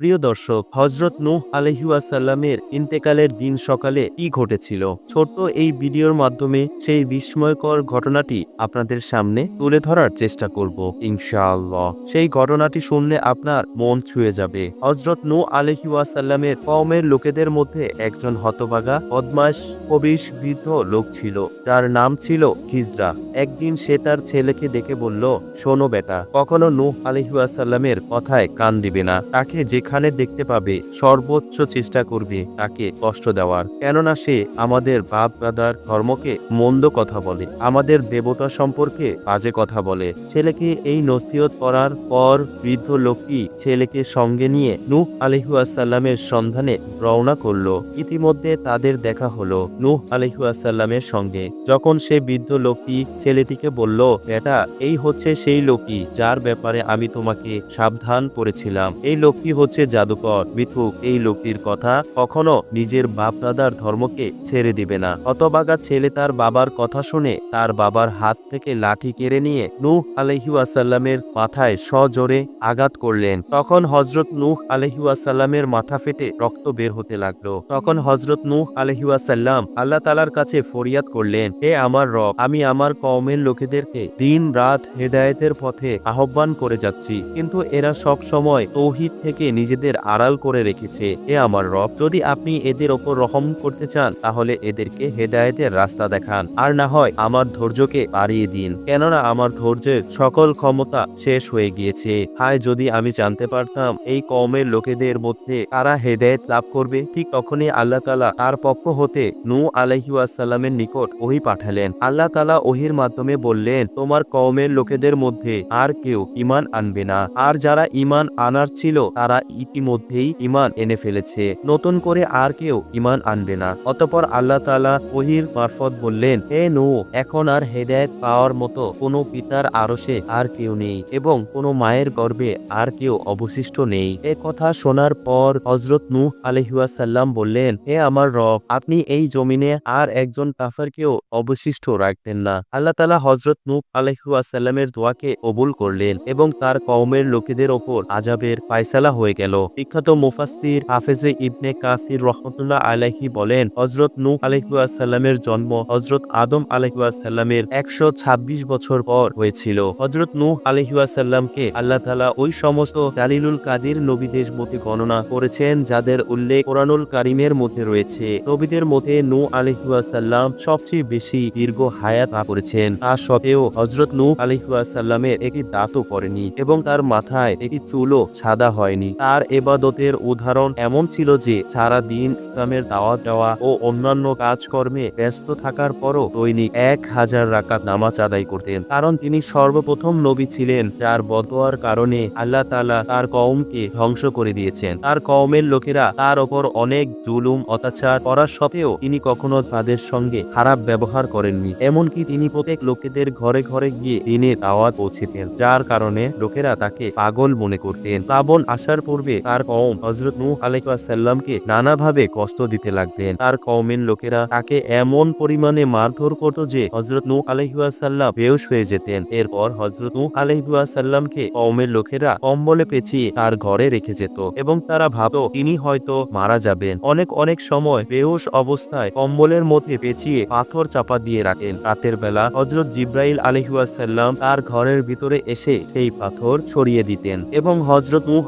প্রিয় দর্শক হজরত নূহ আলহিউসাল্লামের ইন্তেকালের দিন সকালে কি ঘটেছিল? ছোট্ট এই ভিডিওর মাধ্যমে সেই বিস্ময়কর ঘটনাটি আপনাদের সামনে তুলে ধরার চেষ্টা করব, ইনশাআল্লাহ। সেই ঘটনাটি শুনলে আপনার মন ছুঁয়ে যাবে। হজরত নূহ আলহিউসাল্লামের কওমের লোকেদের মধ্যে একজন হতভাগা বদমাস কবিশ বৃদ্ধ লোক ছিল, যার নাম ছিল খিজরা একদিন সে তার ছেলেকে দেখে বলল, শোনো বেটা, কখনো নূহ আলহিউসাল্লামের কথায় কান দিবে না। তাকে যেখানে দেখতে পাবে সর্বোচ্চ চেষ্টা করবে তাকে কষ্ট দেওয়ার। কেননা সে আমাদের বাপ দাদার ধর্মকে মন্দ কথা বলে, আমাদের দেবতা সম্পর্কে বাজে কথা বলে। ছেলেকে এই নসিহত করার পর বৃদ্ধ লোকটি ছেলেকে সঙ্গে নিয়ে নূহ আলহিউসাল্লামের সন্ধানে রওনা করল। ইতিমধ্যে তাদের দেখা হলো নূহ আলহিউসাল্লামের সঙ্গে। যখন সে বৃদ্ধ লোকটি ছেলেটিকে বলল, বেটা, এই হচ্ছে সেই লোকটি, যার ব্যাপারে আমি তোমাকে সাবধান করেছিলাম। এই লোকটি হচ্ছে জাদুকর। মিথুক, এই লোকটির কথা কখনো নিজের বাপ দাদার ধর্মকে ছেড়ে দিবে না। হতবাগা ছেলে তার বাবার কথা শুনে তার বাবার হাত থেকে লাঠি কেড়ে নিয়ে নূহ আলহিউসাল্লামের মাথায় সজোরে আঘাত করলেন। তখন হজরত নূহ আলহিউসাল্লামের মাথা ফেটে রক্ত বের হতে লাগল। তখন হজরত নূহ আলহিউসাল্লাম আল্লাহ তালার কাছে ফরিয়াদ করলেন, হে আমার রব, আমি আমার কওমের লোকেদেরকে দিন রাত হেদায়েতের পথে আহ্বান করে যাচ্ছি। কিন্তু এরা সব সময় তৌহিদ থেকে নিজেদের আড়াল করে রেখেছে। এ আমার রব, যদি আপনি এদের ওপর রহম করতে চান, তাহলে এদেরকে হেদায়েতের রাস্তা দেখান। আর না হয় আমার ধৈর্যকে বাড়িয়ে দিন। কেননা আমার ধৈর্যের সকল ক্ষমতা শেষ হয়ে গিয়েছে। হায়, যদি আমি জানতে পারতাম এই কওমের লোকেদের মধ্যে কারা হেদায়েত লাভ করবে, ঠিক তখনই আল্লাহ তালা তার পক্ষ হতে নূ আলাইহুয়াসাল্লামের নিকট ওহি পাঠালেন। আল্লাহ তালা ওহির মাধ্যমে বললেন, তোমার কওমের লোকেদের মধ্যে আর কেউ ইমান আনবে না। আর যারা ইমান আনার ছিল, তারা ইতিমধ্যেই ইমান এনে ফেলেছে। নতুন করে আর কেউ ইমান আনবে না। অতপর আল্লাহ তালা ওহির মারফত বললেন, হে নূ এখন আর হেদায়েত পাওয়ার মতো কোনো পিতার আরশে আর কেউ নেই এবং কোনো মায়ের গর্ভে আর কেউ অবশিষ্ট নেই। এ কথা শোনার পর হজরত নূহ আলহিউসাল্লাম বললেন, হে আমার রব, আপনি এই জমিনে আর একজন কাফারকেও অবশিষ্ট রাখতেন না। আল্লাহ তালা হজরত নূহ আলহিউসাল্লামের দোয়াকে কবুল করলেন এবং তার কওমের লোকেদের ওপর আজাবের ফায়সালা হয়ে গেল। বিখ্যাত মুফাসির হাফেজে ইবনে কাসির রহমতুল্লাহ আলাইহি বলেন হজরত নূহ আলহিউসাল্লামের জন্ম হজরত আদম আলহিউসাল্লামের একশো ছাব্বিশ বছর পর হয়েছিল। হজরত নূহ আলহিউসাল্লামকে আল্লাহ তালা ওই সমস্ত দালিলুল কাদির নবীদের মধ্যে গণনা করেছেন, যাদের উল্লেখ কোরআনুল কারিমের মধ্যে রয়েছে। নবীদের মধ্যে নূ আলহিউসাল্লাম সবচেয়ে বেশি দীর্ঘ হায়াত লাভ করেছেন। তা সত্ত্বেও হজরত নূহ আলহিউসাল্লামের একটি দাঁতও করেনি এবং তার মাথায় একটি চুলও সাদা হয়নি। তার এবাদতের উদাহরণ এমন ছিল যে সারা দিন ইসলামের দাওয়াত দেওয়া ও অন্যান্য কাজকর্মে ব্যস্ত থাকার পরও দৈনিক এক হাজার রাকাত নামাজ আদায় করতেন। কারণ তিনি সর্বপ্রথম নবী ছিলেন, যার বদোয়ার কারণে আল্লাহ তালা তার কওমকে ধ্বংস করে দিয়েছেন। তার কওমের লোকেরা তার ওপর অনেক জুলুম, অত্যাচার করার সত্ত্বেও তিনি কখনো তাদের সঙ্গে খারাপ ব্যবহার করেননি। এমনকি তিনি প্রত্যেক লোকেদের ঘরে ঘরে গিয়ে দিনের দাওয়াত পৌঁছেতেন, যার কারণে লোকেরা তাকে পাগল মনে করতেন। প্লাবন আসার পূর্বে তার কওম হজরত নূহ আলাইসাল্লামকে নানাভাবে কষ্ট দিতে লাগলেন। তার কওমের লোকেরা তাকে এমন পরিমাণে মারধর করত যে হজরত নূহ আলহিউসাল্লাম বেউস হয়ে যেতেন। এরপর হজরত নূহ আলহিউসাল্লামকে কওমের লোকেরা কম্বলে পেঁচিয়ে তার ঘরে রেখে যেত এবং তারা ভাবত, তিনি হয়তো মারা যাবেন। অনেক অনেক সময় বেহুশ অবস্থায় কম্বলের মধ্যে পেঁচিয়ে পাথর চাপা দিয়ে রাখেন। রাতের বেলা হজরত জিব্রাইল আলহিউসাল্লাম তার ঘরের ভিতরে এসে সেই পাথর সরিয়ে দিতেন এবং হজরত নূহ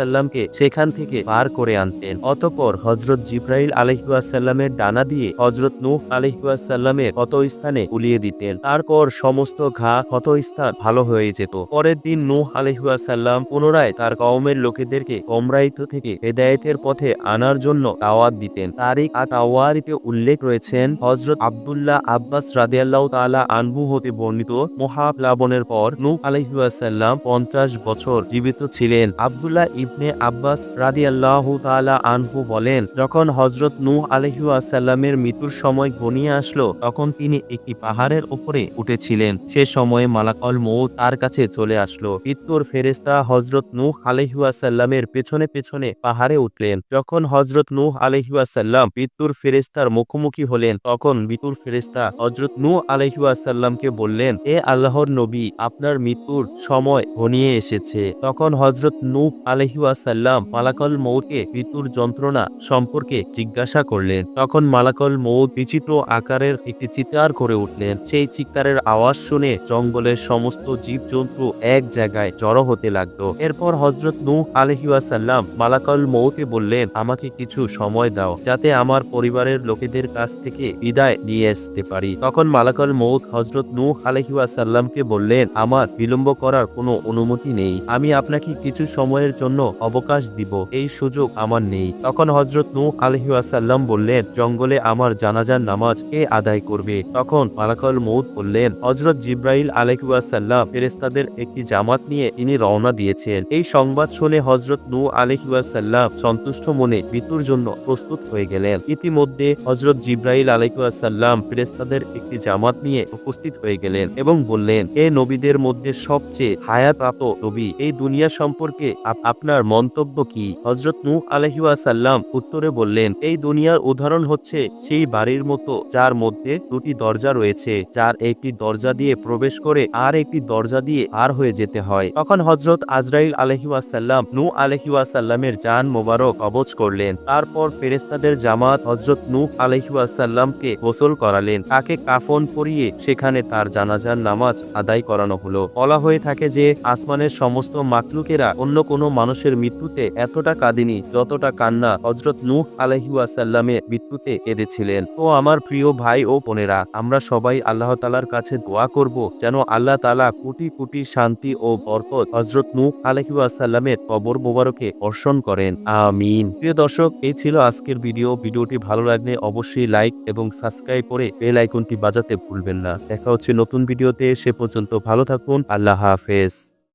আলহিউসাল্লামকে সেখান থেকে পার করে আনতেন। অতপর হজরত জিব্রাইল আলহিউসাল্লামের ডানা দিয়ে হজরত নূহ আলহিউসাল্লামের ক্ষত স্থানে উলিয়ে দিতেন। তারপর সমস্ত ঘা ক্ষত স্থান ভালো হয়ে যেত। পরের দিন নূহ আলহিউসাল্লাম পুনরায় তার কওমের লোকেদেরকে কমরাইত থেকে হেদায়েতের পথে আনার জন্য দাওয়াত দিতেন। তারিক আর তাওয়ারিতে উল্লেখ রয়েছেন হজরত আবদুল্লাহ আব্বাস রাদিয়াল্লাহ তাআলা আনহু হতে বর্ণিত মহাপ্লাবনের পর নূহ আলহিউসাল্লাম পঞ্চাশ বছর জীবিত ছিলেন। আবদুল্লাহ ইবনে আব্বাস রাদিয়াল্লাহ তাআলা আনহু বলেন, যখন হজরত নূহ আলহিউসাল্লামের মৃত্যুর সময় ঘনিয়ে আসলো, তখন তিনি একটি পাহাড়ের উপরে উঠেছিলেন। সে সময়ে মালাকল মৌ তার কাছে চলে আসলো। মৃত্যুর ফেরেস্তা হজরত নূহ আলহিউসাল্লামের পেছনে পেছনে পাহাড়ে উঠলেন। যখন হজরত নূহ আলহিউসাল্লাম মৃত্যুর ফেরেস্তার মুখোমুখি হলেন, তখন মৃত্যুর ফেরেস্তা হজরত নূহ আলহিউসাল্লামকে বললেন, এ আল্লাহর নবী, আপনার মৃত্যুর সময় ঘনিয়ে এসেছে। তখন হজরত নূহ আলহি আলহিউসাল্লাম মালাকল মৌকে মৃত্যুর যন্ত্রণা সম্পর্কে জিজ্ঞাসা করলেন। তখন মালাকল মৌত বিচিত্র আকারের একটি চিৎকার করে উঠলেন। সেই চিৎকারের আওয়াজ শুনে জঙ্গলের সমস্ত জীবজন্তু এক জায়গায় জড়ো হতে লাগল। এরপর হজরত নূহ আলহিউসাল্লাম মালাকল মৌকে বললেন, আমাকে কিছু সময় দাও, যাতে আমার পরিবারের লোকেদের কাছ থেকে বিদায় নিয়ে আসতে পারি। তখন মালাকল মৌত হজরত নূহ আলহিউসাল্লামকে বললেন, আমার বিলম্ব করার কোনো অনুমতি নেই। আমি আপনাকে কিছু সময়ের জন্য অবকাশ দিব, এই সুযোগ আমার নেই। তখন হজরত নূহ আলহিউসাল্লাম বললেন, জঙ্গলে আমার জানাজার নামাজ কে আদায় করবে? তখন মালাকল মৌত বললেন হজরত জিব্রাইল আলহিউসাল্লাম ফেরেস্তাদের একটি জামাত নিয়ে তিনি রওনা দিয়েছেন। এই সংবাদ শুনে হজরত নূহ আলহিউসাল্লাম সন্তুষ্ট মনে মৃত্যুর জন্য প্রস্তুত হয়ে গেলেন। ইতিমধ্যে হজরত জিব্রাইল আলাইকুয়াসাল্লাম ফেরেস্তাদের একটি জামাত নিয়ে উপস্থিত হয়ে গেলেন এবং বললেন এ নবীদের মধ্যে সবচেয়ে হায়াতপ্রাপ্ত নবী, এই দুনিয়া সম্পর্কে আপ- আপনার মন্তব্য কি? হজরত নূহ আলহিউসাল্লাম উত্তরে বললেন, এই দুনিয়ার উদাহরণ হচ্ছে সেই বাড়ির মতো যার মধ্যে দুটি দরজা রয়েছে, যার একটি দরজা দিয়ে প্রবেশ করে আর একটি দরজা দিয়ে আর হয়ে যেতে হয়। তখন হজরত আজরাইল আলহিউসাল্লাম নূ আলহিউসাল্লামের জান মোবারক কবচ করলেন। তারপর ফেরেস্তাদের জামাত হজরত নূহ আলহিউসাল্লামকে গোসল করালেন। তাকে কাফন পরিয়ে সেখানে তার জানাজার নামাজ আদায় করানো হলো। বলা হয়ে থাকে যে, আসমানের সমস্ত মাকলুকেরা অন্য কোনো মানুষের মৃত্যুতে এতটা কাঁদিনি যতটা কান্না হজরত নূহ আলহিউসাল্লামের মৃত্যুতে কেঁদেছিলেন। তো আমার প্রিয় ভাই ও বোনেরা, আমরা সবাই আল্লাহ তালার কাছে দোয়া করব যেন আল্লাহ তালা কোটি কোটি শান্তি ও বরকত হজরত নূহ আলহিউসাল্লামের কবর মোবারকে বর্ষণ করেন। আমিন। প্রিয় দর্শক, এই ছিল আজকের ভিডিও। ভিডিওটি ভালো লাগলে অবশ্যই লাইক এবং সাবস্ক্রাইব করে বেল আইকনটি বাজাতে ভুলবেন না। দেখা হচ্ছে নতুন ভিডিওতে, সে পর্যন্ত ভালো থাকুন। আল্লাহ হাফেজ।